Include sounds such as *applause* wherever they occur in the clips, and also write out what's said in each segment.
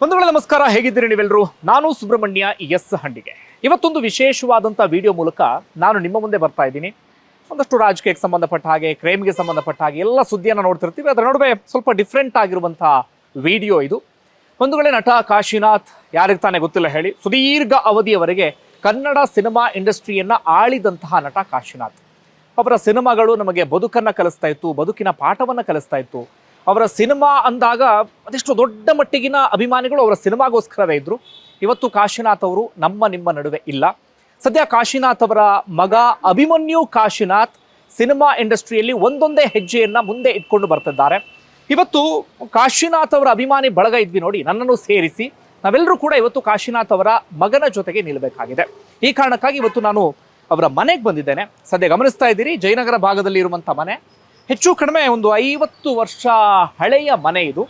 ಬಂಧುಗಳೇ, ನಮಸ್ಕಾರ. ಹೇಗಿದ್ದೀರಿ ನೀವೆಲ್ಲರೂ? ನಾನು ಸುಬ್ರಹ್ಮಣ್ಯ, ಎಸ್ ಹಂಡಿಗೆ. ಇವತ್ತೊಂದು ವಿಶೇಷವಾದಂಥ ವಿಡಿಯೋ ಮೂಲಕ ನಾನು ನಿಮ್ಮ ಮುಂದೆ ಬರ್ತಾ ಇದ್ದೀನಿ. ಒಂದಷ್ಟು ರಾಜಕೀಯಕ್ಕೆ ಸಂಬಂಧಪಟ್ಟ ಹಾಗೆ, ಕ್ರೈಮ್ಗೆ ಸಂಬಂಧಪಟ್ಟ ಹಾಗೆ ಎಲ್ಲ ಸುದ್ದಿಯನ್ನು ನೋಡ್ತಿರ್ತೀವಿ. ಅದರ ನಡುವೆ ಸ್ವಲ್ಪ ಡಿಫ್ರೆಂಟ್ ಆಗಿರುವಂಥ ವಿಡಿಯೋ ಇದು. ಬಂಧುಗಳೇ, ನಟ ಕಾಶಿನಾಥ್ ಯಾರಿಗೆ ತಾನೇ ಗೊತ್ತಿಲ್ಲ ಹೇಳಿ. ಸುದೀರ್ಘ ಅವಧಿಯವರೆಗೆ ಕನ್ನಡ ಸಿನಿಮಾ ಇಂಡಸ್ಟ್ರಿಯನ್ನು ಆಳಿದಂತಹ ನಟ ಕಾಶಿನಾಥ್. ಅವರ ಸಿನಿಮಾಗಳು ನಮಗೆ ಬದುಕನ್ನು ಕಲಿಸ್ತಾ ಇತ್ತು, ಬದುಕಿನ ಪಾಠವನ್ನು ಕಲಿಸ್ತಾ ಇತ್ತು. ಅವರ ಸಿನಿಮಾ ಅಂದಾಗ ಅದೆಷ್ಟು ದೊಡ್ಡ ಮಟ್ಟಿಗಿನ ಅಭಿಮಾನಿಗಳು ಅವರ ಸಿನಿಮಾಗೋಸ್ಕರವೇ ಇದ್ದರು ಇವತ್ತು ಕಾಶಿನಾಥ್ ಅವರು ನಮ್ಮ ನಿಮ್ಮ ನಡುವೆ ಇಲ್ಲ. ಸದ್ಯ ಕಾಶಿನಾಥ್ ಅವರ ಮಗ ಅಭಿಮನ್ಯು ಕಾಶಿನಾಥ್ ಸಿನಿಮಾ ಇಂಡಸ್ಟ್ರಿಯಲ್ಲಿ ಒಂದೊಂದೇ ಹೆಜ್ಜೆಯನ್ನ ಮುಂದೆ ಇಟ್ಕೊಂಡು ಬರ್ತಿದ್ದಾರೆ. ಇವತ್ತು ಕಾಶಿನಾಥ್ ಅವರ ಅಭಿಮಾನಿ ಬಳಗ ಇದ್ವಿ ನೋಡಿ, ನನ್ನನ್ನು ಸೇರಿಸಿ ನಾವೆಲ್ಲರೂ ಕೂಡ ಇವತ್ತು ಕಾಶಿನಾಥ್ ಅವರ ಮಗನ ಜೊತೆಗೆ ನಿಲ್ಲಬೇಕಾಗಿದೆ ಈ ಕಾರಣಕ್ಕಾಗಿ ಇವತ್ತು ನಾನು ಅವರ ಮನೆಗೆ ಬಂದಿದ್ದೇನೆ. ಸದ್ಯ ಗಮನಿಸ್ತಾ ಇದ್ದೀರಿ, ಜಯನಗರ ಭಾಗದಲ್ಲಿ ಇರುವಂಥ ಮನೆ. ಹೆಚ್ಚು ಕಡಿಮೆ ಒಂದು ಐವತ್ತು ವರ್ಷ ಹಳೆಯ ಮನೆ ಇದು.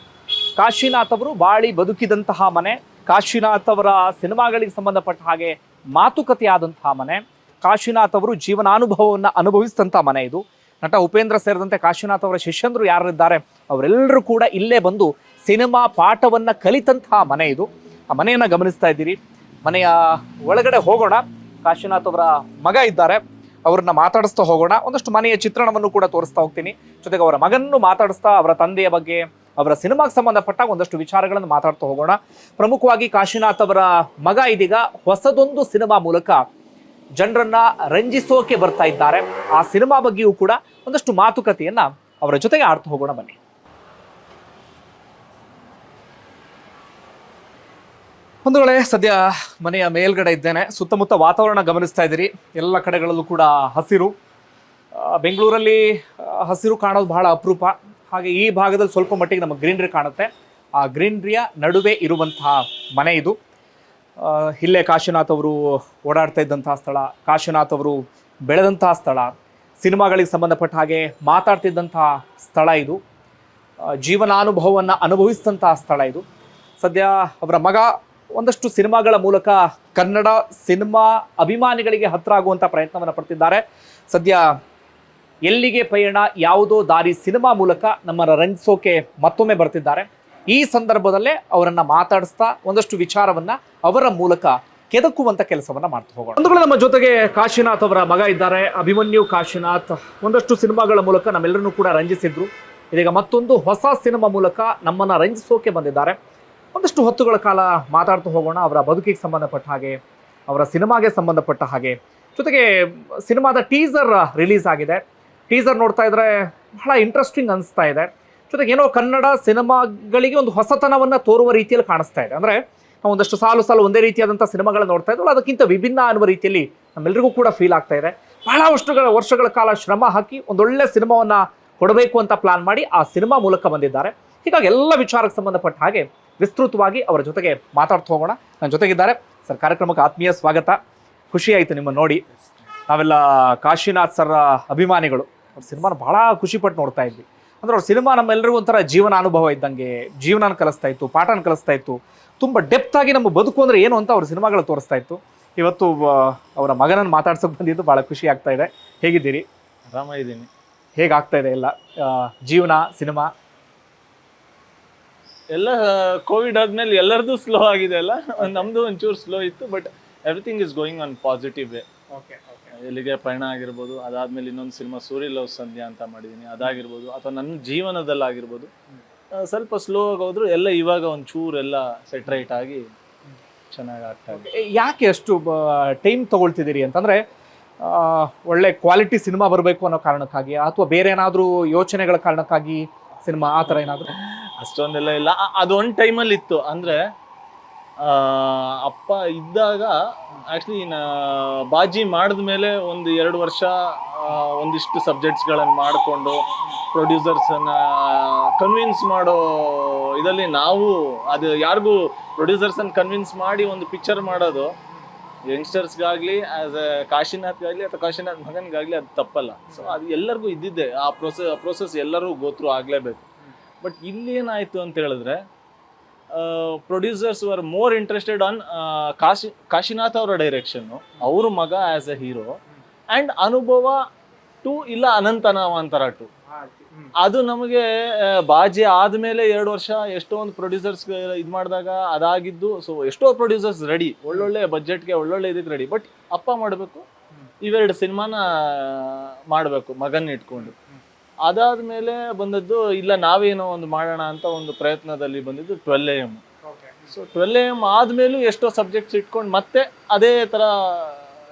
ಕಾಶಿನಾಥ್ ಅವರು ಬಾಳಿ ಬದುಕಿದಂತಹ ಮನೆ. ಕಾಶಿನಾಥ್ ಅವರ ಸಿನಿಮಾಗಳಿಗೆ ಸಂಬಂಧಪಟ್ಟ ಹಾಗೆ ಮಾತುಕತೆ ಆದಂತಹ ಮನೆ. ಕಾಶಿನಾಥ್ ಅವರು ಜೀವನಾನುಭವವನ್ನು ಅನುಭವಿಸಿದಂಥ ಮನೆ ಇದು. ನಟ ಉಪೇಂದ್ರ ಸೇರಿದಂತೆ ಕಾಶಿನಾಥ್ ಅವರ ಶಿಷ್ಯಂದ್ರು ಯಾರಿದ್ದಾರೆ ಅವರೆಲ್ಲರೂ ಕೂಡ ಇಲ್ಲೇ ಬಂದು ಸಿನಿಮಾ ಪಾಠವನ್ನು ಕಲಿತಂತಹ ಮನೆ ಇದು. ಆ ಮನೆಯನ್ನು ಗಮನಿಸ್ತಾ ಇದ್ದೀರಿ. ಮನೆಯ ಒಳಗಡೆ ಹೋಗೋಣ. ಕಾಶಿನಾಥ್ ಅವರ ಮಗ ಇದ್ದಾರೆ. ಅವ್ರನ್ನ ಮಾತಾಡಿಸ್ತಾ ಹೋಗೋಣ. ಒಂದಷ್ಟು ಮನೆಯ ಚಿತ್ರಣವನ್ನು ಕೂಡ ತೋರಿಸ್ತಾ ಹೋಗ್ತೀನಿ. ಜೊತೆಗೆ ಅವರ ಮಗನನ್ನು ಮಾತಾಡಿಸ್ತಾ, ಅವರ ತಂದೆಯ ಬಗ್ಗೆ, ಅವರ ಸಿನಿಮಾಗೆ ಸಂಬಂಧಪಟ್ಟ ಒಂದಷ್ಟು ವಿಚಾರಗಳನ್ನು ಮಾತಾಡ್ತಾ ಹೋಗೋಣ. ಪ್ರಮುಖವಾಗಿ ಕಾಶಿನಾಥ್ ಅವರ ಮಗ ಇದೀಗ ಹೊಸದೊಂದು ಸಿನಿಮಾ ಮೂಲಕ ಜನರನ್ನ ರಂಜಿಸೋಕೆ ಬರ್ತಾ ಇದ್ದಾರೆ. ಆ ಸಿನಿಮಾ ಬಗ್ಗೆಯೂ ಕೂಡ ಒಂದಷ್ಟು ಮಾತುಕತೆಯನ್ನ ಅವರ ಜೊತೆಗೆ ಆಡ್ತಾ ಹೋಗೋಣ ಬನ್ನಿ. ಬಂಧುಗಳೇ ಸದ್ಯ ಮನೆಯ ಮೇಲ್ಗಡೆ ಇದ್ದೇನೆ, ಸುತ್ತಮುತ್ತ ವಾತಾವರಣ ಗಮನಿಸ್ತಾ ಇದ್ದೀರಿ. ಎಲ್ಲ ಕಡೆಗಳಲ್ಲೂ ಕೂಡ ಹಸಿರು. ಬೆಂಗಳೂರಲ್ಲಿ ಹಸಿರು ಕಾಣೋದು ಬಹಳ ಅಪರೂಪ. ಹಾಗೆ ಈ ಭಾಗದಲ್ಲಿ ಸ್ವಲ್ಪ ಮಟ್ಟಿಗೆ ನಮಗೆ ಗ್ರೀನ್ರಿ ಕಾಣುತ್ತೆ. ಆ ಗ್ರೀನ್ರಿಯ ನಡುವೆ ಇರುವಂತಹ ಮನೆ ಇದು. ಇಲ್ಲೇ ಕಾಶಿನಾಥ್ ಅವರು ಓಡಾಡ್ತಾ ಇದ್ದಂತಹ ಸ್ಥಳ, ಕಾಶಿನಾಥ್ ಅವರು ಬೆಳೆದಂತಹ ಸ್ಥಳ, ಸಿನಿಮಾಗಳಿಗೆ ಸಂಬಂಧಪಟ್ಟ ಹಾಗೆ ಮಾತಾಡ್ತಿದ್ದಂತಹ ಸ್ಥಳ ಇದು. ಜೀವನಾನುಭವವನ್ನು ಅನುಭವಿಸಿದಂತಹ ಸ್ಥಳ ಇದು. ಸದ್ಯ ಅವರ ಮಗ ಒಂದಷ್ಟು ಸಿನಿಮಾಗಳ ಮೂಲಕ ಕನ್ನಡ ಸಿನಿಮಾ ಅಭಿಮಾನಿಗಳಿಗೆ ಹತ್ರ ಆಗುವಂಥ ಪ್ರಯತ್ನವನ್ನು ಪಡ್ತಿದ್ದಾರೆ. ಸದ್ಯ ಎಲ್ಲಿಗೆ ಪಯಣ, ಯಾವುದೋ ದಾರಿ ಸಿನಿಮಾ ಮೂಲಕ ನಮ್ಮನ್ನು ರಂಜಿಸೋಕೆ ಮತ್ತೊಮ್ಮೆ ಬರ್ತಿದ್ದಾರೆ. ಈ ಸಂದರ್ಭದಲ್ಲೇ ಅವರನ್ನು ಮಾತಾಡಿಸ್ತಾ ಒಂದಷ್ಟು ವಿಚಾರವನ್ನ ಅವರ ಮೂಲಕ ಕೆದಕುವಂತ ಕೆಲಸವನ್ನು ಮಾಡ್ತಾ ಹೋಗೋಣ. ಬಂಧುಗಳು, ನಮ್ಮ ಜೊತೆಗೆ ಕಾಶಿನಾಥ್ ಅವರ ಮಗ ಇದ್ದಾರೆ. ಅಭಿಮನ್ಯು ಕಾಶಿನಾಥ್. ಒಂದಷ್ಟು ಸಿನಿಮಾಗಳ ಮೂಲಕ ನಮ್ಮೆಲ್ಲರನ್ನೂ ಕೂಡ ರಂಜಿಸಿದ್ರು. ಇದೀಗ ಮತ್ತೊಂದು ಹೊಸ ಸಿನಿಮಾ ಮೂಲಕ ನಮ್ಮನ್ನ ರಂಜಿಸೋಕೆ ಬಂದಿದ್ದಾರೆ. ಒಂದಷ್ಟು ಹೊತ್ತುಗಳ ಕಾಲ ಮಾತಾಡ್ತಾ ಹೋಗೋಣ ಅವರ ಬದುಕಿಗೆ ಸಂಬಂಧಪಟ್ಟ ಹಾಗೆ, ಅವರ ಸಿನಿಮಾಗೆ ಸಂಬಂಧಪಟ್ಟ ಹಾಗೆ. ಜೊತೆಗೆ ಸಿನಿಮಾದ ಟೀಸರ್ ರಿಲೀಸ್ ಆಗಿದೆ. ಟೀಸರ್ ನೋಡ್ತಾ ಇದ್ರೆ ಬಹಳ ಇಂಟ್ರೆಸ್ಟಿಂಗ್ ಅನಿಸ್ತಾ ಇದೆ. ಜೊತೆಗೆ ಏನೋ ಕನ್ನಡ ಸಿನಿಮಾಗಳಿಗೆ ಒಂದು ಹೊಸತನವನ್ನು ತೋರುವ ರೀತಿಯಲ್ಲಿ ಕಾಣಿಸ್ತಾ ಇದೆ. ಅಂದರೆ ನಾವು ಒಂದಷ್ಟು ಸಾಲು ಸಾಲು ಒಂದೇ ರೀತಿಯಾದಂಥ ಸಿನಿಮಾಗಳನ್ನ ನೋಡ್ತಾ ಇದ್ವಲ್ಲ, ಅದಕ್ಕಿಂತ ವಿಭಿನ್ನ ಅನ್ನುವ ರೀತಿಯಲ್ಲಿ ನಮ್ಮೆಲ್ಲರಿಗೂ ಕೂಡ ಫೀಲ್ ಆಗ್ತಾ ಇದೆ. ಬಹಳ ವರ್ಷಗಳ ವರ್ಷಗಳ ಕಾಲ ಶ್ರಮ ಹಾಕಿ ಒಂದೊಳ್ಳೆ ಸಿನಿಮಾವನ್ನು ಕೊಡಬೇಕು ಅಂತ ಪ್ಲಾನ್ ಮಾಡಿ ಆ ಸಿನಿಮಾ ಮೂಲಕ ಬಂದಿದ್ದಾರೆ. ಹೀಗಾಗಿ ಎಲ್ಲ ವಿಚಾರಕ್ಕೆ ಸಂಬಂಧಪಟ್ಟ ಹಾಗೆ ವಿಸ್ತೃತವಾಗಿ ಅವರ ಜೊತೆಗೆ ಮಾತಾಡ್ತಾ ಹೋಗೋಣ. ನನ್ನ ಜೊತೆಗಿದ್ದಾರೆ ಸರ್ ಕಾರ್ಯಕ್ರಮಕ್ಕೆ ಆತ್ಮೀಯ ಸ್ವಾಗತ. ಖುಷಿ ಆಯಿತು ನಿಮ್ಮ ನೋಡಿ. ನಾವೆಲ್ಲ ಕಾಶಿನಾಥ್ ಸರ್ ಅಭಿಮಾನಿಗಳು. ಅವ್ರ ಸಿನಿಮಾನ ಬಹಳ ಖುಷಿ ಪಟ್ಟು ನೋಡ್ತಾ ಇದ್ವಿ. ಅಂದ್ರೆ ಅವ್ರ ಸಿನಿಮಾ ನಮ್ಮೆಲ್ಲರಿಗೂ ಒಂಥರ ಜೀವನ ಅನುಭವ ಇದ್ದಂಗೆ ಜೀವನ ಕಲಿಸ್ತಾ ಇತ್ತು ಪಾಠನ ಕಲಿಸ್ತಾ ಇತ್ತು. ತುಂಬ ಡೆಪ್ತ್ ಆಗಿ ನಮ್ಮ ಬದುಕು ಅಂದರೆ ಏನು ಅಂತ ಅವ್ರ ಸಿನಿಮಾಗಳು ತೋರಿಸ್ತಾ ಇತ್ತು. ಇವತ್ತು ಅವರ ಮಗನನ್ನು ಮಾತಾಡ್ಸೋಕೆ ಬಂದಿದ್ದು ಭಾಳ ಖುಷಿ ಆಗ್ತಾ ಇದೆ. ಹೇಗಿದ್ದೀರಿ? ಆರಾಮಾಗಿದ್ದೀನಿ. ಹೇಗಾಗ್ತಾ ಇದೆ ಎಲ್ಲ? ಜೀವನ ಸಿನಿಮಾ? ಎಲ್ಲ ಕೋವಿಡ್ ಆದ್ಮೇಲೆ ಎಲ್ಲರದು ಸ್ಲೋ ಆಗಿದೆ ಅಲ್ಲ? *laughs* ನಮ್ದು ಒಂಚೂರು ಸ್ಲೋ ಇತ್ತು but everything is going on positive way ಎಲ್ಲಿಗೆ ಪಯಣ ಆಗಿರ್ಬೋದು ಅದಾದ್ಮೇಲೆ ಇನ್ನೊಂದು ಸಿನಿಮಾ ಸೂರ್ಯ ಲವ್ ಸಂಧ್ಯಾ ಅಂತ ಮಾಡಿದ್ದೀನಿ ಅದಾಗಿರ್ಬೋದು ಅಥವಾ ನನ್ನ ಜೀವನದಲ್ಲಾಗಿರ್ಬೋದು ಸ್ವಲ್ಪ ಸ್ಲೋ ಆಗಿ ಹೋದ್ರು ಎಲ್ಲ ಇವಾಗ ಒಂಚೂರು ಎಲ್ಲ ಸೆಟ್ರೈಟ್ ಆಗಿ ಚೆನ್ನಾಗಿ ಆಗ್ತಾ ಇದೆ ಯಾಕೆ ಅಷ್ಟು ಟೈಮ್ ತಗೊಳ್ತಿದ್ದೀರಿ ಅಂತಂದ್ರೆ ಒಳ್ಳೆ ಕ್ವಾಲಿಟಿ ಸಿನಿಮಾ ಬರಬೇಕು ಅನ್ನೋ ಕಾರಣಕ್ಕಾಗಿ ಅಥವಾ ಬೇರೆ ಏನಾದರೂ ಯೋಚನೆಗಳ ಕಾರಣಕ್ಕಾಗಿ ಸಿನಿಮಾ ಆ ಥರ ಏನಾದರೂ? ಅಷ್ಟೊಂದೆಲ್ಲ ಇಲ್ಲ. ಅದು ಒಂದು ಟೈಮಲ್ಲಿ ಇತ್ತು. ಅಂದ್ರೆ ಅಪ್ಪ ಇದ್ದಾಗ ಆಕ್ಚುಲಿ ಬಾಜಿ ಮಾಡಿದ ಮೇಲೆ ಒಂದು ಎರಡು ವರ್ಷ ಆ, ಒಂದಿಷ್ಟು ಸಬ್ಜೆಕ್ಟ್ಸ್ಗಳನ್ನು ಮಾಡಿಕೊಂಡು ಪ್ರೊಡ್ಯೂಸರ್ಸನ್ನ ಕನ್ವಿನ್ಸ್ ಮಾಡೋ ಇದರಲ್ಲಿ ನಾವು ಅದು ಯಾರಿಗೂ ಪ್ರೊಡ್ಯೂಸರ್ಸನ್ನು ಕನ್ವಿನ್ಸ್ ಮಾಡಿ ಒಂದು ಪಿಕ್ಚರ್ ಮಾಡೋದು ಯಂಗ್ಸ್ಟರ್ಸ್ಗಾಗಲಿ ಆಸ್ ಎ ಕಾಶಿನಾಥ್ಗಾಗಲಿ ಅಥವಾ ಕಾಶಿನಾಥ್ ಮಗನಿಗಾಗಲಿ ಅದು ತಪ್ಪಲ್ಲ. ಸೊ ಅದು ಎಲ್ಲರಿಗೂ ಇದ್ದಿದ್ದೆ. ಆ ಪ್ರೊಸೆಸ್ ಪ್ರೋಸೆಸ್ ಎಲ್ಲರೂ ಗೋತ್ರು ಆಗಲೇಬೇಕು. ಬಟ್ ಇಲ್ಲಿ ಏನಾಯಿತು ಅಂತ ಹೇಳಿದ್ರೆ producers were more interested on Kashi, Kashinath ಅವರ ಡೈರೆಕ್ಷನ್ನು ಅವರು ಮಗ as a hero and Anubhava too ಇಲ್ಲ ಅನಂತನಾವಂತರ ಟು. ಅದು ನಮಗೆ ಬಾಜಿ ಆದ್ಮೇಲೆ ಎರಡು ವರ್ಷ ಎಷ್ಟೋ ಒಂದು ಪ್ರೊಡ್ಯೂಸರ್ಸ್ ಇದು ಮಾಡಿದಾಗ ಅದಾಗಿದ್ದು ಸೊ ಎಷ್ಟೋ ಪ್ರೊಡ್ಯೂಸರ್ಸ್ ರೆಡಿ ಒಳ್ಳೊಳ್ಳೆ ಬಜೆಟ್ಗೆ ಒಳ್ಳೊಳ್ಳೆ ಇದಕ್ಕೆ ರೆಡಿ ಬಟ್ ಅಪ್ಪ ಮಾಡಬೇಕು, ಇವೆರಡು ಸಿನಿಮಾನ ಮಾಡಬೇಕು, ಮಗನ್ ಇಟ್ಕೊಂಡು. ಅದಾದ್ಮೇಲೆ ಬಂದದ್ದು ಇಲ್ಲ ನಾವೇನೋ ಒಂದು ಮಾಡೋಣ ಅಂತ ಒಂದು ಪ್ರಯತ್ನದಲ್ಲಿ ಬಂದಿದ್ದು twelve A M so twelve M ಆದಮೇಲೂ ಎಷ್ಟೋ ಸಬ್ಜೆಕ್ಟ್ಸ್ ಇಟ್ಕೊಂಡು ಮತ್ತೆ ಅದೇ ತರ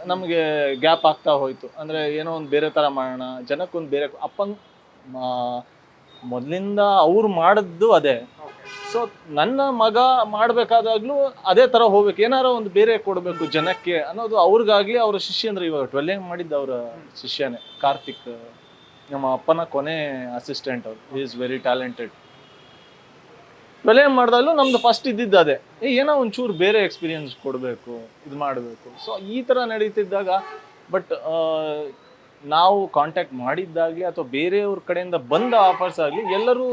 ನಮಗೆ ಗ್ಯಾಪ್ ಆಗ್ತಾ ಹೋಯ್ತು. ಅಂದ್ರೆ ಏನೋ ಒಂದು ಬೇರೆ ತರ ಮಾಡೋಣ ಜನಕ್ಕೊಂದು ಬೇರೆ ಅಪ್ಪನ್ ಮೊದಲಿಂದ ಅವ್ರು ಮಾಡಿದ್ದು ಅದೇ. ಸೊ ನನ್ನ ಮಗ ಮಾಡಬೇಕಾದಾಗ್ಲೂ ಅದೇ ತರ ಹೋಗ್ಬೇಕು. ಏನಾರ ಒಂದು ಬೇರೆ ಕೊಡಬೇಕು ಜನಕ್ಕೆ ಅನ್ನೋದು ಅವ್ರಿಗಾಗ್ಲಿ ಅವರ ಶಿಷ್ಯ ಅಂದ್ರೆ ಇವಾಗ ಟ್ವೆಲ್ ಎಂ ಮಾಡಿದ್ದು ಅವರ ಶಿಷ್ಯನೇ ಕಾರ್ತಿಕ್. ನಮ್ಮ ಅಪ್ಪನ ಕೊನೆ ಅಸಿಸ್ಟೆಂಟ್ ಅವರು. ಈಸ್ ವೆರಿ ಟ್ಯಾಲೆಂಟೆಡ್ ಬೆಲೆ ಮಾಡಿದಾಗಲೂ ನಮ್ದು ಫಸ್ಟ್ ಇದ್ದಿದ್ದು ಅದೇ. ಏ, ಏನೋ ಒಂಚೂರು ಬೇರೆ ಎಕ್ಸ್ಪೀರಿಯನ್ಸ್ ಕೊಡಬೇಕು, ಇದು ಮಾಡಬೇಕು. ಸೊ ಈ ಥರ ನಡೀತಿದ್ದಾಗ ಬಟ್ ನಾವು ಕಾಂಟ್ಯಾಕ್ಟ್ ಮಾಡಿದ್ದಾಗಲಿ ಅಥವಾ ಬೇರೆಯವ್ರ ಕಡೆಯಿಂದ ಬಂದ ಆಫರ್ಸ್ ಆಗಲಿ, ಎಲ್ಲರೂ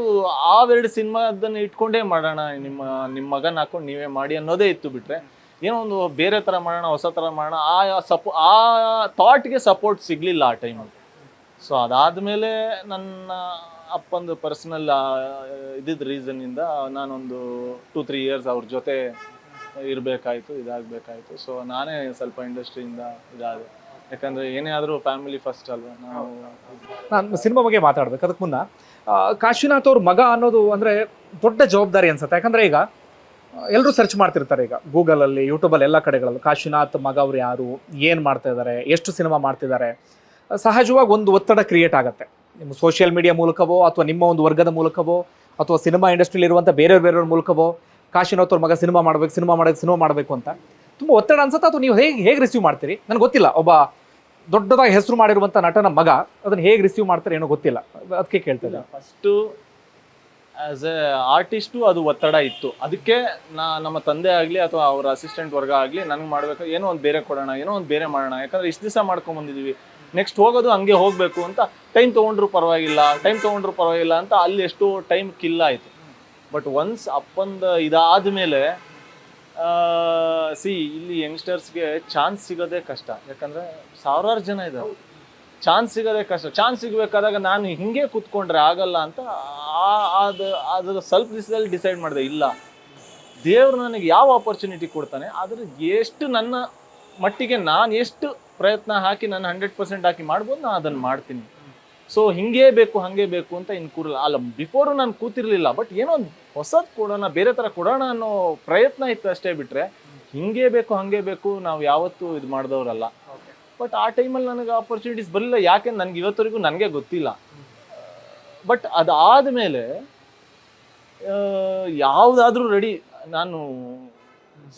ಆವೆರಡು ಸಿನಿಮಾದನ್ನು ಇಟ್ಕೊಂಡೇ ಮಾಡೋಣ, ನಿಮ್ಮ ನಿಮ್ಮ ಮಗನ ಹಾಕೊಂಡು ನೀವೇ ಮಾಡಿ ಅನ್ನೋದೇ ಇತ್ತು ಬಿಟ್ಟರೆ ಏನೋ ಒಂದು ಬೇರೆ ಥರ ಮಾಡೋಣ, ಹೊಸ ಥರ ಮಾಡೋಣ, ಆ ಸಪೋ, ಆ ಥಾಟ್ಗೆ ಸಪೋರ್ಟ್ ಸಿಗಲಿಲ್ಲ ಆ ಟೈಮಲ್ಲಿ ಸೊ ಅದಾದಮೇಲೆ ನನ್ನ ಅಪ್ಪಂದು ಪರ್ಸನಲ್ ಇದ್ದಿದ್ದ ರೀಸನ್ನಿಂದ ನಾನೊಂದು ಟೂ ತ್ರೀ ಇಯರ್ಸ್ ಅವ್ರ ಜೊತೆ ಇರಬೇಕಾಯ್ತು, ಇದಾಗಬೇಕಾಯ್ತು. ಸೊ ನಾನೇ ಸ್ವಲ್ಪ ಇಂಡಸ್ಟ್ರಿಯಿಂದ ಇದಾದೆ. ಯಾಕಂದರೆ ಏನೇ ಆದರೂ ಫ್ಯಾಮಿಲಿ ಫಸ್ಟ್ ಅಲ್ವಾ? ನಾವು ನಾನು ಸಿನಿಮಾ ಬಗ್ಗೆ ಮಾತಾಡ್ಬೇಕು. ಅದಕ್ಕೆ ಮುನ್ನ ಕಾಶಿನಾಥ್ ಅವ್ರ ಮಗ ಅನ್ನೋದು ಅಂದರೆ ದೊಡ್ಡ ಜವಾಬ್ದಾರಿ ಅನ್ಸುತ್ತೆ. ಯಾಕಂದರೆ ಈಗ ಎಲ್ಲರೂ ಸರ್ಚ್ ಮಾಡ್ತಿರ್ತಾರೆ ಈಗ. ಗೂಗಲಲ್ಲಿ ಯೂಟ್ಯೂಬಲ್ಲಿ ಎಲ್ಲ ಕಡೆಗಳಲ್ಲೂ ಕಾಶಿನಾಥ್ ಮಗ ಅವ್ರು ಯಾರು? ಏನು ಮಾಡ್ತಾ ಇದ್ದಾರೆ ಎಷ್ಟು ಸಿನಿಮಾ ಮಾಡ್ತಿದ್ದಾರೆ? ಸಹಜವಾಗಿ ಒಂದು ಒತ್ತಡ ಕ್ರಿಯೇಟ್ ಆಗುತ್ತೆ. ನಿಮ್ಮ ಸೋಷಿಯಲ್ ಮೀಡಿಯಾ ಮೂಲಕವೋ ಅಥವಾ ನಿಮ್ಮ ಒಂದು ವರ್ಗದ ಮೂಲಕವೋ ಅಥವಾ ಸಿನಿಮಾ ಇಂಡಸ್ಟ್ರಿಯಲ್ಲಿ ಇರುವಂಥ ಬೇರೆ ಬೇರೆಯವ್ರ ಮೂಲಕವೋ ಕಾಶಿನಾಥ್ ಅವ್ರ ಮಗ ಸಿನಿಮಾ ಮಾಡಬೇಕು ಸಿನಿಮಾ ಮಾಡಬೇಕು ಸಿನಿಮಾ ಮಾಡಬೇಕು ಅಂತ ತುಂಬ ಒತ್ತಡ ಅನ್ಸುತ್ತೆ. ಅಥವಾ ನೀವು ಹೇಗೆ ಹೇಗೆ ರಿಸೀವ್ ಮಾಡ್ತೀರಿ? ನನಗೆ ಗೊತ್ತಿಲ್ಲ. ಒಬ್ಬ ದೊಡ್ಡದಾಗಿ ಹೆಸರು ಮಾಡಿರುವಂಥ ನಟನ ಮಗ ಅದನ್ನು ಹೇಗೆ ರಿಸೀವ್ ಮಾಡ್ತಾರೆ ಏನೋ ಗೊತ್ತಿಲ್ಲ. ಅದಕ್ಕೆ ಕೇಳ್ತಾರೆ ಫಸ್ಟು ಆ್ಯಸ್ ಎ ಆರ್ಟಿಸ್ಟು ಅದು ಒತ್ತಡ ಇತ್ತು. ಅದಕ್ಕೆ ನಾ, ನಮ್ಮ ತಂದೆ ಆಗಲಿ ಅಥವಾ ಅವರ ಅಸಿಸ್ಟೆಂಟ್ ವರ್ಗ ಆಗಲಿ ನನಗೆ ಮಾಡಬೇಕು, ಏನೋ ಒಂದು ಬೇರೆ ಕೊಡೋಣ, ಏನೋ ಒಂದು ಬೇರೆ ಮಾಡೋಣ. ಯಾಕಂದ್ರೆ ಇಷ್ಟು ದಿವಸ ಮಾಡ್ಕೊಂಡ್ ಬಂದಿದ್ದೀವಿ ನೆಕ್ಸ್ಟ್ ಹೋಗೋದು ಹಂಗೆ ಹೋಗಬೇಕು ಅಂತ ಟೈಮ್ ತೊಗೊಂಡ್ರು ಪರವಾಗಿಲ್ಲ ಟೈಮ್ ತೊಗೊಂಡ್ರು ಪರವಾಗಿಲ್ಲ ಅಂತ ಅಲ್ಲಿ ಎಷ್ಟು ಟೈಮ್ ಕಿಲ್ಲ ಆಯಿತು. ಬಟ್ ಒನ್ಸ್ ಅಪ್ಪಂದ ಇದಾದ ಮೇಲೆ ಸಿ ಇಲ್ಲಿ ಯಂಗ್ಸ್ಟರ್ಸ್ಗೆ ಚಾನ್ಸ್ ಸಿಗೋದೇ ಕಷ್ಟ. ಯಾಕಂದ್ರೆ ಸಾವಿರಾರು ಜನ ಇದ್ದಾರೆ ಚಾನ್ಸ್ ಸಿಗೋದೇ ಕಷ್ಟ. ಚಾನ್ಸ್ ಸಿಗಬೇಕಾದಾಗ ನಾನು ಹಿಂಗೆ ಕೂತ್ಕೊಂಡ್ರೆ ಆಗಲ್ಲ ಅಂತ ಅದು ಅದ್ರ ಸ್ವಲ್ಪ ದಿವಸದಲ್ಲಿ ಡಿಸೈಡ್ ಮಾಡಿದೆ, ಇಲ್ಲ. ದೇವ್ರು ನನಗೆ ಯಾವ ಆಪರ್ಚುನಿಟಿ ಕೊಡ್ತಾನೆ ಅದ್ರ ಎಷ್ಟು ನನ್ನ ಮಟ್ಟಿಗೆ ನಾನು ಎಷ್ಟು ಪ್ರಯತ್ನ ಹಾಕಿ ನಾನು ಹಂಡ್ರೆಡ್ ಪರ್ಸೆಂಟ್ ಹಾಕಿ ಮಾಡ್ಬೋದು ನಾನು ಅದನ್ನು ಮಾಡ್ತೀನಿ. ಸೊ ಹಿಂಗೇ ಬೇಕು, ಹಂಗೆ ಬೇಕು ಅಂತ ಇನ್ನು ಕೂರಲ್ಲ. ಅಲ್ಲ ಬಿಫೋರು ನಾನು ಕೂತಿರ್ಲಿಲ್ಲ ಬಟ್ ಏನೋ ಒಂದು ಹೊಸದು ಕೊಡೋಣ, ಬೇರೆ ಥರ ಕೊಡೋಣ ಅನ್ನೋ ಪ್ರಯತ್ನ ಇತ್ತು ಅಷ್ಟೇ ಬಿಟ್ರೆ, ಹಿಂಗೆ ಬೇಕು, ಹಂಗೆ ಬೇಕು ನಾವು ಯಾವತ್ತೂ ಇದು ಮಾಡಿದವರಲ್ಲ. ಬಟ್ ಆ ಟೈಮಲ್ಲಿ ನನಗೆ ಆಪರ್ಚುನಿಟೀಸ್ ಬರಲಿಲ್ಲ. ಯಾಕೆ? ನನಗೆ ಇವತ್ತವರೆಗೂ ನನಗೆ ಗೊತ್ತಿಲ್ಲ. ಬಟ್ ಅದಾದ ಮೇಲೆ ಯಾವುದಾದ್ರೂ ರೆಡಿ ನಾನು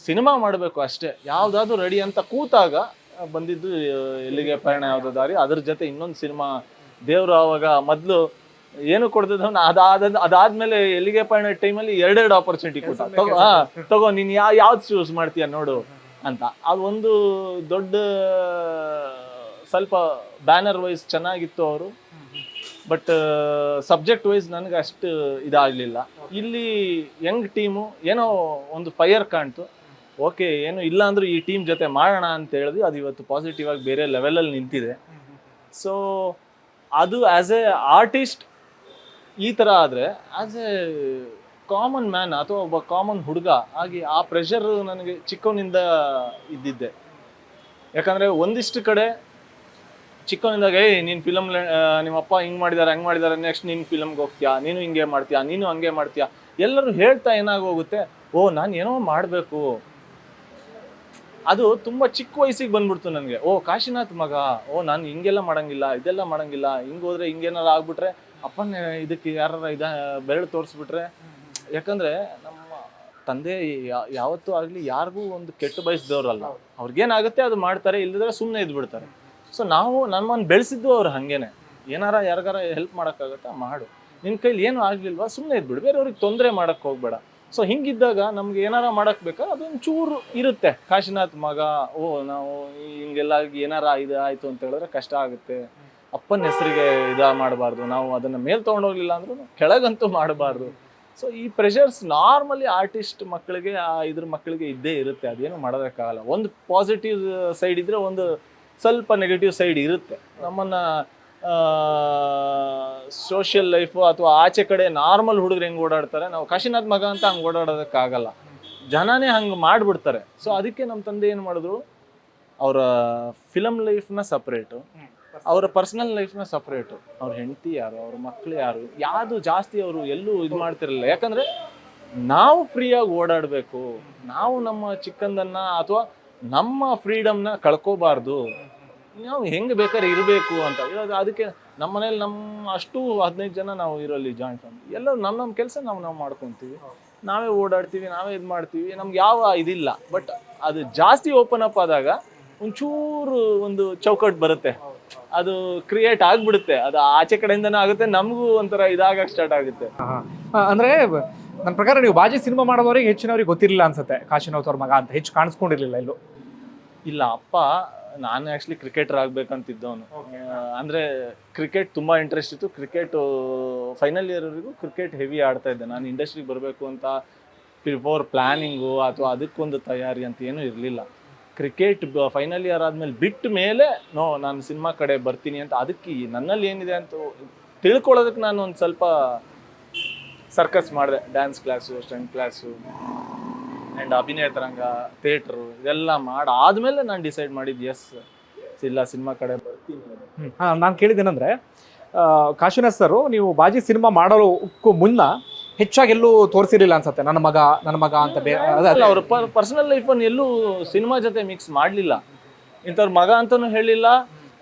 ಸಿನಿಮಾ ಮಾಡಬೇಕು ಅಷ್ಟೇ. ಯಾವುದಾದ್ರೂ ರೆಡಿ ಅಂತ ಕೂತಾಗ ಬಂದಿದ್ದು ಎಲ್ಲಿಗೆ ಪಯಣ ಯಾವುದೋ ದಾರಿ. ಅದ್ರ ಜೊತೆ ಇನ್ನೊಂದು ಸಿನಿಮಾ ದೇವರು ಅವಾಗ ಮೊದಲು ಏನು ಕೊಡ್ತಿದ್ದವನು ಅದಾದ ಅದಾದ್ಮೇಲೆ ಎಲ್ಲಿಗೆ ಪಯಣ ಟೈಮಲ್ಲಿ ಎರಡೆರಡು ಆಪರ್ಚುನಿಟಿ ಕೊಟ್ಟ. ತಗೋ ಹಾ ತಗೋ ನೀನು ಯಾ ಯಾವ್ದು ಚೂಸ್ ಮಾಡ್ತೀಯ ನೋಡು ಅಂತ. ಅದು ಒಂದು ದೊಡ್ಡ ಸ್ವಲ್ಪ ಬ್ಯಾನರ್ ವೈಸ್ ಚೆನ್ನಾಗಿತ್ತು ಅವರು. ಬಟ್ ಸಬ್ಜೆಕ್ಟ್ ವೈಸ್ ನನಗೆ ಅಷ್ಟು ಇದಾಗಲಿಲ್ಲ. ಇಲ್ಲಿ ಯಂಗ್ ಟೀಮು ಏನೋ ಒಂದು ಫೈರ್ ಕಾಣ್ತು. ಓಕೆ, ಏನು ಇಲ್ಲ ಅಂದ್ರೂ ಈ ಟೀಮ್ ಜೊತೆ ಮಾಡೋಣ ಅಂತ ಹೇಳಿದ್ವಿ. ಅದು ಇವತ್ತು ಪಾಸಿಟಿವ್ ಆಗಿ ಬೇರೆ ಲೆವೆಲಲ್ಲಿ ನಿಂತಿದೆ. ಸೊ ಅದು ಆ್ಯಸ್ ಎ ಆರ್ಟಿಸ್ಟ್ ಈ ಥರ ಆದರೆ ಆ್ಯಸ್ ಎ ಕಾಮನ್ ಮ್ಯಾನ್ ಅಥವಾ ಒಬ್ಬ ಕಾಮನ್ ಹುಡುಗ ಆಗಿ ಆ ಪ್ರೆಷರ್ ನನಗೆ ಚಿಕ್ಕವನಿಂದ ಇದ್ದಿದ್ದೆ. ಯಾಕಂದರೆ ಒಂದಿಷ್ಟು ಕಡೆ ಚಿಕ್ಕವನಿಂದಾಗ ಏಯ್, ನೀನು ಫಿಲಮ್ ನಿಮ್ಮಪ್ಪ ಹಿಂಗೆ ಮಾಡಿದ್ದಾರೆ ಹಂಗೆ ಮಾಡಿದ್ದಾರೆ ನೆಕ್ಸ್ಟ್ ನೀನು ಫಿಲಮ್ಗೆ ಹೋಗ್ತೀಯಾ? ನೀನು ಹಿಂಗೆ ಮಾಡ್ತೀಯಾ? ನೀನು ಹಂಗೆ ಮಾಡ್ತೀಯಾ? ಎಲ್ಲರೂ ಹೇಳ್ತಾ ಏನಾಗೋಗುತ್ತೆ, ಓ, ನಾನು ಏನೋ ಮಾಡಬೇಕು. ಅದು ತುಂಬ ಚಿಕ್ಕ ವಯಸ್ಸಿಗೆ ಬಂದ್ಬಿಡ್ತು ನನಗೆ. ಓ, ಕಾಶಿನಾಥ್ ಮಗ. ಓ, ನಾನು ಹಿಂಗೆಲ್ಲ ಮಾಡಂಗಿಲ್ಲ, ಇದೆಲ್ಲ ಮಾಡಂಗಿಲ್ಲ. ಹಿಂಗೆ ಹೋದ್ರೆ ಹಿಂಗೇನಾರು ಆಗ್ಬಿಟ್ರೆ ಅಪ್ಪನ, ಇದಕ್ಕೆ ಯಾರು ಇದ, ಬೆರಳು ತೋರಿಸ್ಬಿಟ್ರೆ. ಯಾಕಂದ್ರೆ ನಮ್ಮ ತಂದೆ ಯಾವತ್ತೂ ಆಗಲಿ ಯಾರಿಗೂ ಒಂದು ಕೆಟ್ಟ ಬಯಸಿದವ್ರಲ್ಲ. ಅವ್ರಿಗೇನಾಗುತ್ತೆ ಅದು ಮಾಡ್ತಾರೆ ಇಲ್ಲದ್ರೆ ಸುಮ್ಮನೆ ಇದ್ಬಿಡ್ತಾರೆ. ಸೊ ನಾವು ನಮ್ಮನ್ನು ಬೆಳೆಸಿದ್ದು ಅವ್ರು ಹಾಗೇನೆ. ಏನಾರ ಯಾರಿಗಾರ ಹೆಲ್ಪ್ ಮಾಡೋಕ್ಕಾಗತ್ತಾ ಮಾಡು. ನಿನ್ನ ಕೈಲಿ ಏನು ಆಗ್ಲಿಲ್ವಾ ಸುಮ್ಮನೆ ಇದ್ಬಿಡು. ಬೇರೆಯವ್ರಿಗೆ ತೊಂದರೆ ಮಾಡೋಕ್ಕೆ ಹೋಗ್ಬೇಡ. ಸೊ ಹಿಂಗಿದ್ದಾಗ ನಮ್ಗೆ ಏನಾರ ಮಾಡಕ್ ಬೇಕಾ? ಅದೊಂದು ಚೂರು ಇರುತ್ತೆ. ಕಾಶಿನಾಥ್ ಮಗ, ಓ, ನಾವು ಹಿಂಗೆಲ್ಲ ಏನಾರ ಇದು, ಆಯ್ತು ಅಂತ ಹೇಳಿದ್ರೆ ಕಷ್ಟ ಆಗುತ್ತೆ. ಅಪ್ಪನ ಹೆಸರಿಗೆ ಇದ ಮಾಡಬಾರ್ದು. ನಾವು ಅದನ್ನ ಮೇಲ್ ತೊಗೊಂಡೋಗ್ಲಿಲ್ಲ ಅಂದ್ರೂ ಕೆಳಗಂತೂ ಮಾಡಬಾರ್ದು. ಸೊ ಈ ಪ್ರೆಷರ್ಸ್ ನಾರ್ಮಲಿ ಆರ್ಟಿಸ್ಟ್ ಮಕ್ಕಳಿಗೆ ಆ ಇದ್ರ ಮಕ್ಕಳಿಗೆ ಇದ್ದೇ ಇರುತ್ತೆ. ಅದೇನು ಮಾಡೋದಕ್ಕಾಗಲ್ಲ. ಒಂದು ಪಾಸಿಟಿವ್ ಸೈಡ್ ಇದ್ರೆ ಒಂದು ಸ್ವಲ್ಪ ನೆಗೆಟಿವ್ ಸೈಡ್ ಇರುತ್ತೆ. ನಮ್ಮನ್ನ ಸೋಷಿಯಲ್ ಲೈಫು ಅಥವಾ ಆಚೆ ಕಡೆ ನಾರ್ಮಲ್ ಹುಡುಗರು ಹೆಂಗೆ ಓಡಾಡ್ತಾರೆ? ನಾವು ಕಾಶಿನಾಥ್ ಮಗ ಅಂತ ಹಂಗೆ ಓಡಾಡೋದಕ್ಕಾಗಲ್ಲ. ಜನನೇ ಹಂಗೆ ಮಾಡಿಬಿಡ್ತಾರೆ. ಸೊ ಅದಕ್ಕೆ ನಮ್ಮ ತಂದೆ ಏನು ಮಾಡಿದ್ರು? ಅವರ ಫಿಲಮ್ ಲೈಫ್ನ ಸಪ್ರೇಟು ಅವರ ಪರ್ಸನಲ್ ಲೈಫ್ನ ಸಪ್ರೇಟು ಅವ್ರ ಹೆಂಡತಿ ಯಾರು? ಅವ್ರ ಮಕ್ಳು ಯಾರು? ಯಾವುದು ಜಾಸ್ತಿ ಅವರು ಎಲ್ಲೂ ಇದು ಮಾಡ್ತಿರಲಿಲ್ಲ. ಯಾಕಂದರೆ ನಾವು ಫ್ರೀಯಾಗಿ ಓಡಾಡಬೇಕು. ನಾವು ನಮ್ಮ ಚಿಕ್ಕಂದನ್ನು ಅಥವಾ ನಮ್ಮ ಫ್ರೀಡಮ್ನ ಕಳ್ಕೋಬಾರ್ದು. ನಾವು ಹೆಂಗೆ ಬೇಕಾದ್ರೆ ಇರಬೇಕು ಅಂತ. ಇವಾಗ ಅದಕ್ಕೆ ನಮ್ಮ ಮನೇಲಿ ನಮ್ಮ ಅಷ್ಟು ಹದಿನೈದು ಜನ ನಾವು ಇರೋಲ್ಲಿ ಜಾಯಿಂಟ್ ಫ್ಯಾಮಿಲಿ ಎಲ್ಲರೂ ನಮ್ಮ ನಮ್ಮ ಕೆಲಸ ನಾವು ನಾವು ಮಾಡ್ಕೊತೀವಿ. ನಾವೇ ಓಡಾಡ್ತೀವಿ ನಾವೇ ಇದು ಮಾಡ್ತೀವಿ. ನಮ್ಗೆ ಯಾವ ಇದಿಲ್ಲ. ಬಟ್ ಅದು ಜಾಸ್ತಿ ಓಪನ್ ಅಪ್ ಆದಾಗ ಒಂಚೂರು ಒಂದು ಚೌಕಟ್ಟು ಬರುತ್ತೆ. ಅದು ಕ್ರಿಯೇಟ್ ಆಗ್ಬಿಡುತ್ತೆ. ಅದು ಆಚೆ ಕಡೆಯಿಂದನೂ ಆಗುತ್ತೆ ನಮಗೂ ಒಂಥರ ಇದಾಗಕ್ಕೆ ಸ್ಟಾರ್ಟ್ ಆಗುತ್ತೆ. ಅಂದ್ರೆ ನನ್ನ ಪ್ರಕಾರ ನೀವು ಬಾಜಿ ಸಿನಿಮಾ ಮಾಡೋದವ್ರಿಗೆ ಹೆಚ್ಚಿನವ್ರಿಗೆ ಗೊತ್ತಿರಲಿಲ್ಲ ಅನ್ಸುತ್ತೆ. ಕಾಶಿನಾಥ್ ಅವ್ರ ಮಗ ಅಂತ. ಹೆಚ್ಚು ಕಾಣಿಸ್ಕೊಂಡಿರ್ಲಿಲ್ಲ ಇಲ್ಲೂ. ಇಲ್ಲ ಅಪ್ಪ ನಾನು ಆ್ಯಕ್ಚುಲಿ ಕ್ರಿಕೆಟರ್ ಆಗಬೇಕಂತಿದ್ದವನು. ಅಂದರೆ ಕ್ರಿಕೆಟ್ ತುಂಬ ಇಂಟ್ರೆಸ್ಟ್ ಇತ್ತು. ಕ್ರಿಕೆಟು ಫೈನಲ್ ಇಯರ್ವರೆಗೂ ಕ್ರಿಕೆಟ್ ಹೆವಿ ಆಡ್ತಾ ಇದ್ದೆ. ನಾನು ಇಂಡಸ್ಟ್ರಿಗೆ ಬರಬೇಕು ಅಂತ ಬಿಫೋರ್ ಪ್ಲ್ಯಾನಿಂಗು ಅಥವಾ ಅದಕ್ಕೊಂದು ತಯಾರಿ ಅಂತ ಏನೂ ಇರಲಿಲ್ಲ. ಕ್ರಿಕೆಟ್ ಫೈನಲ್ ಇಯರ್ ಆದಮೇಲೆ ಬಿಟ್ಟ ಮೇಲೆ ನೋ ನಾನು ಸಿನಿಮಾ ಕಡೆ ಬರ್ತೀನಿ ಅಂತ ಅದಕ್ಕೆ ನನ್ನಲ್ಲಿ ಏನಿದೆ ಅಂತ ತಿಳ್ಕೊಳ್ಳೋದಕ್ಕೆ ನಾನು ಒಂದು ಸ್ವಲ್ಪ ಸರ್ಕಸ್ ಮಾಡಿದೆ. Dance class stunt class and Abhinaya Taranga theatre ಇದೆಲ್ಲ ಆದಮೇಲೆ ನಾನು ಡಿಸೈಡ್ ಮಾಡಿದ್ದು ಎಸ್ ಇಲ್ಲ ಸಿನಿಮಾ ಕಡೆ ಬರ್ತೀನಿ. ನಾನು ಕೇಳಿದ್ದೇನೆಂದ್ರೆ ಕಾಶಿನಾಥ್ ಸರ್ ನೀವು ಬಾಜಿ ಸಿನಿಮಾ ಮಾಡೋಕ್ಕೂ ಮುನ್ನ ಹೆಚ್ಚಾಗಿ ಎಲ್ಲೂ ತೋರಿಸಿರಲಿಲ್ಲ ಅನ್ಸುತ್ತೆ ನನ್ನ ಮಗ ನನ್ನ ಮಗ ಅಂತ ಬೇ ಅವ್ರ ಪರ್ಸನಲ್ ಲೈಫನ್ನು ಎಲ್ಲೂ ಸಿನಿಮಾ ಜೊತೆ ಮಿಕ್ಸ್ ಮಾಡಲಿಲ್ಲ. ಇಂಥವ್ರ ಮಗ ಅಂತಲೂ ಹೇಳಿಲ್ಲ